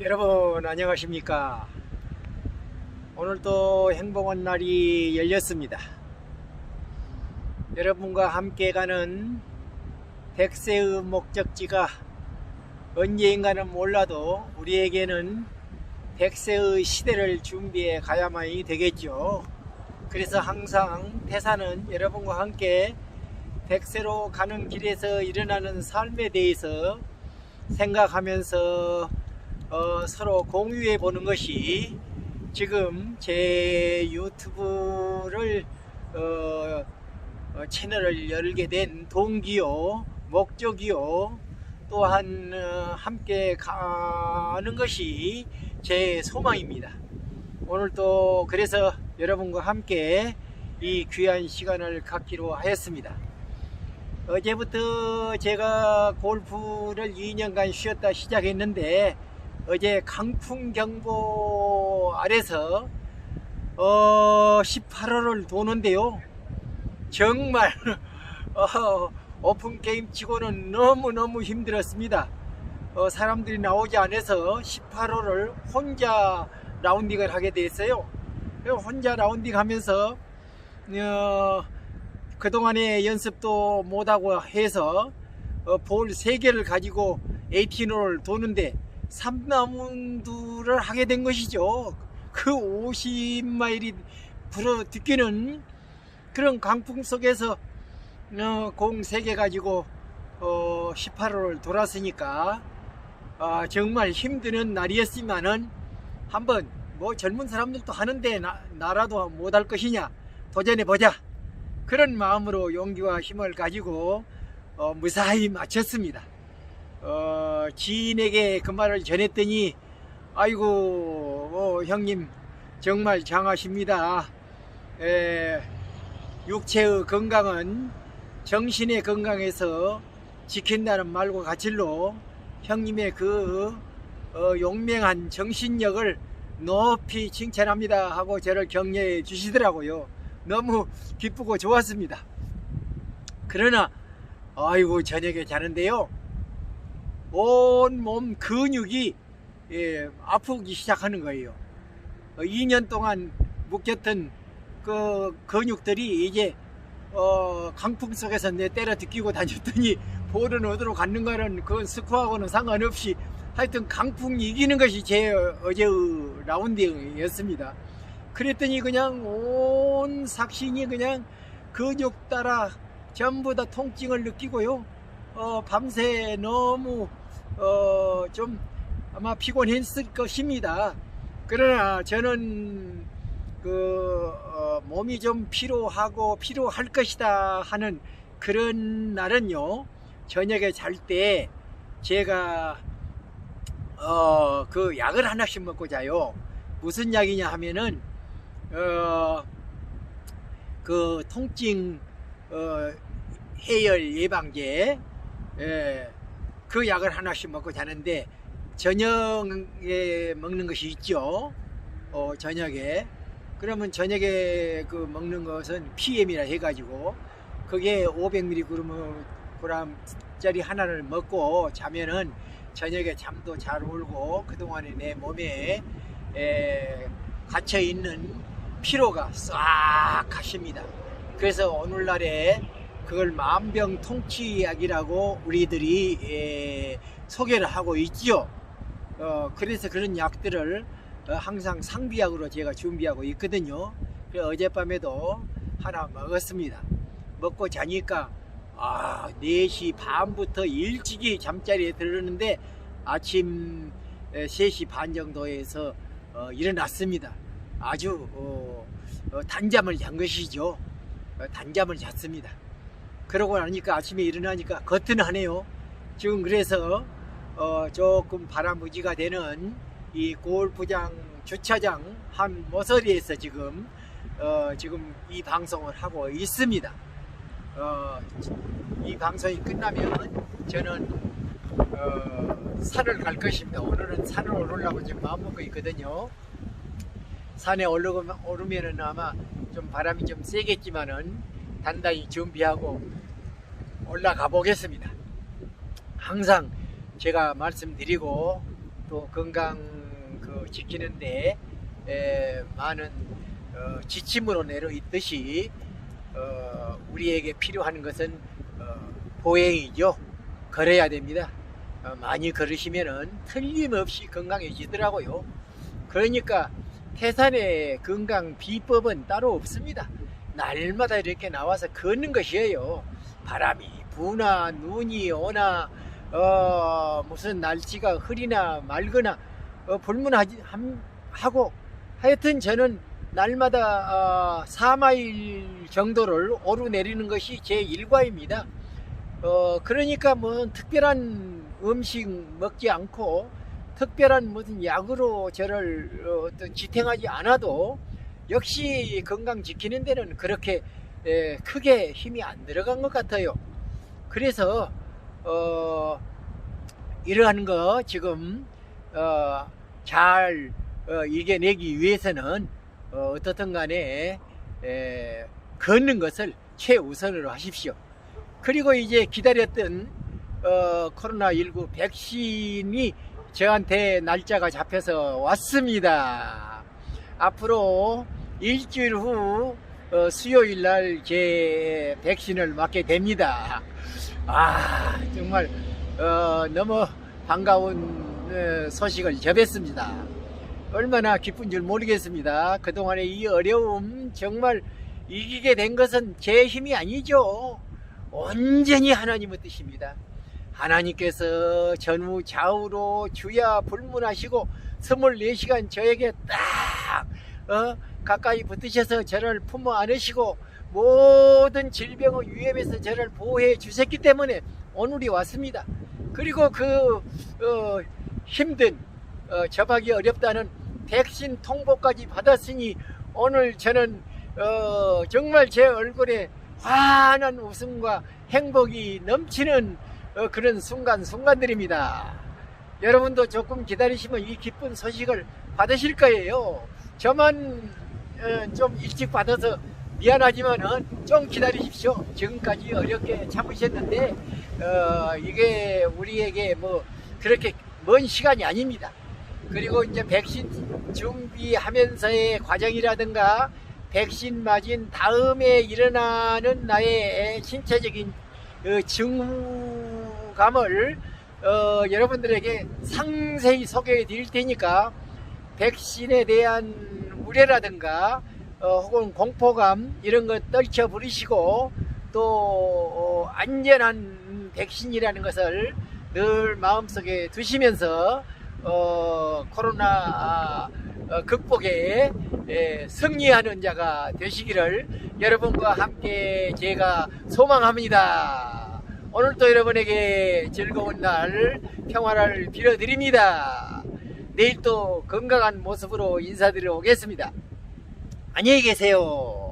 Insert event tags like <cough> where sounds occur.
여러분 안녕하십니까? 오늘도 행복한 날이 열렸습니다. 여러분과 함께 가는 백세의 목적지가 언제인가는 몰라도 우리에게는 백세의 시대를 준비해 가야만이 되겠죠. 그래서 항상 태사는 여러분과 함께 백세로 가는 길에서 일어나는 삶에 대해서 생각하면서 어, 서로 공유해 보는 것이 지금 제 유튜브를 어, 어, 채널을 열게 된 동기요 목적이요 또한 어, 함께 가는 것이 제 소망입니다. 오늘 또 그래서 여러분과 함께 이 귀한 시간을 갖기로 하였습니다. 어제부터 제가 골프를 2년간 쉬었다 시작했는데 어제 강풍 경보 아래서 어 18호를 도는데요. 정말 <laughs> 어, 오픈 게임 치고는 너무 너무 힘들었습니다. 어, 사람들이 나오지 않아서 18호를 혼자 라운딩을 하게 됐어요. 혼자 라운딩 하면서 어, 그동안에 연습도 못하고 해서 어, 볼 3개를 가지고 18호를 도는데 3라운드를 하게 된 것이죠. 그 50마일이 불어 듣기는 그런 강풍 속에서 어, 공 3개 가지고 어, 18호를 돌았으니까 아, 정말 힘드는 날이었지만은 한번 뭐 젊은 사람들도 하는데 나, 나라도 못할 것이냐 도전해 보자 그런 마음으로 용기와 힘을 가지고 어, 무사히 마쳤습니다. 어, 지인에게 그 말을 전했더니 아이고 어, 형님 정말 장하십니다. 에, 육체의 건강은 정신의 건강에서 지킨다는 말과 같이로 형님의 그 어, 용맹한 정신력을 높이 칭찬합니다 하고 저를 격려해 주시더라고요. 너무 기쁘고 좋았습니다. 그러나 아이고 저녁에 자는데요. 온몸 근육이 예, 아프기 시작하는 거예요. 어, 2년 동안 묶였던 그 근육들이 이제 어, 강풍 속에서 내 때려 듣기고 다녔더니 <laughs> 볼은 어디로 갔는 가는 그 스코어하고는 상관없이 하여튼 강풍 이기는 것이 제 어제의 라운딩이었습니다. 그랬더니 그냥 온 삭신이 그냥 근육 따라 전부 다 통증을 느끼고요. 어, 밤새 너무 어, 좀 아마 피곤했을 것입니다. 그러나 저는 그 어, 몸이 좀 피로하고 피로할 것이다 하는 그런 날은요. 저녁에 잘 때 제가 어, 그 약을 하나씩 먹고 자요. 무슨 약이냐 하면은 어, 그 통증 어, 해열 예방제 예, 그 약을 하나씩 먹고 자는데 저녁에 먹는 것이 있죠. 어, 저녁에 그러면 저녁에 그 먹는 것은 PM이라 해가지고 그게 500mg짜리 하나를 먹고 자면은 저녁에 잠도 잘 오고 그동안에 내 몸에 에, 갇혀 있는 피로가 싹 가십니다. 그래서 오늘날에 그걸 만병통치약이라고 우리들이 에, 소개를 하고 있지요. 어, 그래서 그런 약들을 어, 항상 상비약으로 제가 준비하고 있거든요. 그래서 어젯밤에도 하나 먹었습니다. 먹고 자니까 아 4시 반부터 일찍이 잠자리에 들었는데 아침 3시 반 정도에서 어, 일어났습니다. 아주 어, 어, 단잠을 잔 것이죠. 어, 단잠을 잤습니다. 그러고 나니까 아침에 일어나니까 거뜬하네요. 지금 그래서 어, 조금 바람무지가 되는 이 골프장 주차장 한 모서리에서 지금 어, 지금 이 방송을 하고 있습니다. 어, 이 방송이 끝나면 저는 어, 산을 갈 것입니다. 오늘은 산을 오르려고 지금 마음먹고 있거든요. 산에 오르면, 오르면은 아마 좀 바람이 좀 세겠지만은 단단히 준비하고 올라가 보겠습니다. 항상 제가 말씀드리고 또 건강 그 지키는데 에, 많은 어, 지침으로 내려 있듯이 어, 우리에게 필요한 것은 어, 보행이죠. 걸어야 됩니다. 어, 많이 걸으시면은 틀림없이 건강해지더라고요. 그러니까 태산의 건강 비법은 따로 없습니다. 날마다 이렇게 나와서 걷는 것이에요. 바람이 부나 눈이 오나 어, 무슨 날씨가 흐리나 맑거나 어, 불문하지 함- 하고 하여튼 저는 날마다 어, 4마일 정도를 오르내리는 것이 제 일과입니다. 어, 그러니까 뭐 특별한 음식 먹지 않고 특별한 무슨 약으로 저를 어, 지탱하지 않아도 역시 건강 지키는 데는 그렇게 에, 크게 힘이 안 들어간 것 같아요. 그래서 어, 이러한 거 지금 어, 잘 어, 이겨내기 위해서는 어, 어떻든 간에 에, 걷는 것을 최우선으로 하십시오. 그리고 이제 기다렸던 어, 코로나19 백신이 저한테 날짜가 잡혀서 왔습니다. 앞으로 일주일 후 어, 수요일 날 제 백신을 맞게 됩니다. 아 정말 어, 너무 반가운 어, 소식을 접했습니다. 얼마나 기쁜 줄 모르겠습니다. 그동안의 이 어려움 정말 이기게 된 것은 제 힘이 아니죠. 온전히 하나님의 뜻입니다. 하나님께서 전후 좌우로 주야 불문하시고 24시간 저에게 딱 어, 가까이 붙으셔서 저를 품어 안으시고 모든 질병의 위험에서 저를 보호해 주셨기 때문에 오늘이 왔습니다. 그리고 그 어, 힘든 어, 접하기 어렵다는 백신 통보까지 받았으니 오늘 저는 어, 정말 제 얼굴에 환한 웃음과 행복이 넘치는 어, 그런 순간순간들입니다. 여러분도 조금 기다리시면 이 기쁜 소식을 받으실 거예요. 저만 어, 좀 일찍 받아서 미안하지만은 좀 기다리십시오. 지금까지 어렵게 참으셨는데 어, 이게 우리에게 뭐 그렇게 먼 시간이 아닙니다. 그리고 이제 백신 준비하면서의 과정이라든가 백신 맞은 다음에 일어나는 나의 신체적인 그 증후감을 어, 여러분들에게 상세히 소개해 드릴 테니까 백신에 대한 우려라든가 어, 혹은 공포감 이런 거 떨쳐 부리시고 또 어, 안전한 백신이라는 것을 늘 마음속에 두시면서 어, 코로나 아, 어, 극복에 에, 승리하는 자가 되시기를 여러분과 함께 제가 소망합니다. 오늘도 여러분에게 즐거운 날 평화를 빌어드립니다. 내일 또 건강한 모습으로 인사드려 오겠습니다. 안녕히 계세요.